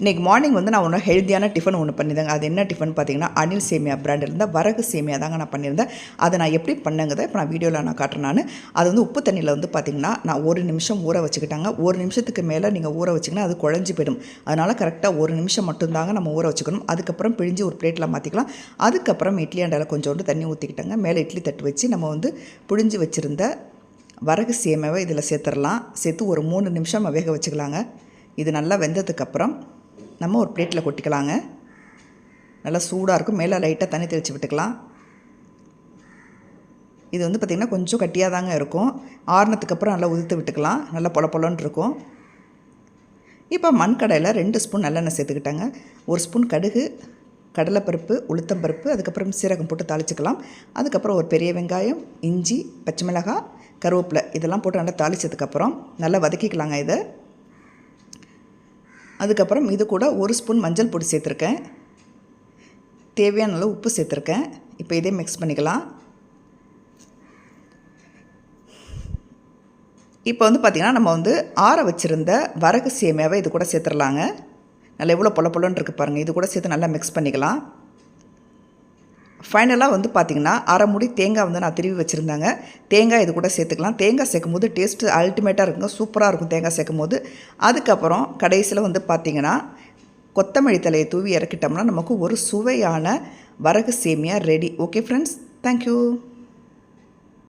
இன்றைக்கி மார்னிங் வந்து நான் ஒன்று ஹெல்த்தியான டிஃபன் ஒன்று பண்ணியிருந்தேங்க. அது என்ன டிஃபன் பார்த்தீங்கன்னா அனில் சேமியா பிராண்டில் இருந்தால் வரகு சேமியா தாங்க நான் பண்ணியிருந்தேன். அதை நான் எப்படி பண்ணுங்க இப்போ நான் வீடியோவில் நான் காட்டுறேன் நான். அது வந்து உப்பு தண்ணியில் வந்து பார்த்திங்கன்னா நான் ஒரு நிமிஷம் ஊற வச்சுக்கிட்டாங்க. ஒரு நிமிஷத்துக்கு மேலே நீங்கள் ஊற வச்சிங்கன்னா அது குழஞ்சி போயிடும். அதனால் கரெக்டாக ஒரு நிமிஷம் மட்டும்தாங்க நம்ம ஊற வச்சுக்கணும். அதுக்கப்புறம் பிழிஞ்சு ஒரு பிளேட்டில் மாற்றிக்கலாம் அதுக்கப்புறம் இட்லி அண்டாவில் கொஞ்சோண்டு தண்ணி ஊற்றிக்கிட்டாங்க மேலே இட்லி தட்டு வச்சு நம்ம வந்து புழிஞ்சு வச்சுருந்த வரகு சேமியாவை இதில் சேர்த்துடலாம் சேர்த்து ஒரு மூணு நிமிஷம் வேக வச்சுக்கலாங்க. இது நல்லா வெந்ததுக்கப்புறம் நம்ம ஒரு பிளேட்டில் கொட்டிக்கலாங்க. நல்லா சூடாக இருக்கும். மேலே லைட்டாக தண்ணி தெளித்து விட்டுக்கலாம். இது வந்து பார்த்திங்கன்னா கொஞ்சம் கட்டியாக தாங்க இருக்கும். ஆறுனதுக்கு அப்புறம் நல்லா உதிர்த்து விட்டுக்கலாம். நல்லா பொல பொலன்னு இருக்கும். இப்போ மண்கடையில் ரெண்டு ஸ்பூன் நல்லெண்ணெய் சேர்த்துக்கிட்டாங்க. ஒரு ஸ்பூன் கடுகு கடலைப்பருப்பு உளுத்தம்பருப்பு அதுக்கப்புறம் சீரகம் போட்டு தாளிச்சுக்கலாம். அதுக்கப்புறம் ஒரு பெரிய வெங்காயம் இஞ்சி பச்சை மிளகாய் கருவேப்பிலை இதெல்லாம் போட்டு நல்லா தாளிச்சதுக்கப்புறம் நல்லா வதக்கிக்கலாங்க இதை. அதுக்கப்புறம் இது கூட ஒரு ஸ்பூன் மஞ்சள் பொடி சேர்த்துருக்கேன். தேவையான அளவு உப்பு சேர்த்துருக்கேன். இப்போ இதே மிக்ஸ் பண்ணிக்கலாம். இப்போ வந்து பார்த்திங்கன்னா நம்ம வந்து ஆற வச்சுருந்த வரகு சேமியாவை இது கூட சேர்த்துடலாங்க நல்லா எவ்வளோ பொல பொலன்னு இருக்குது பாருங்கள் இது கூட சேர்த்து நல்லா மிக்ஸ் பண்ணிக்கலாம். ஃபைனலாக வந்து பார்த்திங்கன்னா அரை முடி தேங்காய் வந்து நான் திருவி வச்சுருந்தாங்க. தேங்காய் இது கூட சேர்த்துக்கலாம். தேங்காய் சேர்க்கும் போது டேஸ்ட்டு அல்டிமேட்டாக இருக்குங்க. சூப்பராக இருக்கும் தேங்காய் சேர்க்கும் போது அதுக்கப்புறம் கடைசியில் வந்து பார்த்திங்கன்னா கொத்தமல்லி தலையை தூவி இறக்கிட்டோம்னா நமக்கு ஒரு சுவையான வரகு சேமியா ரெடி ஓகே ஃப்ரெண்ட்ஸ் தேங்க்யூ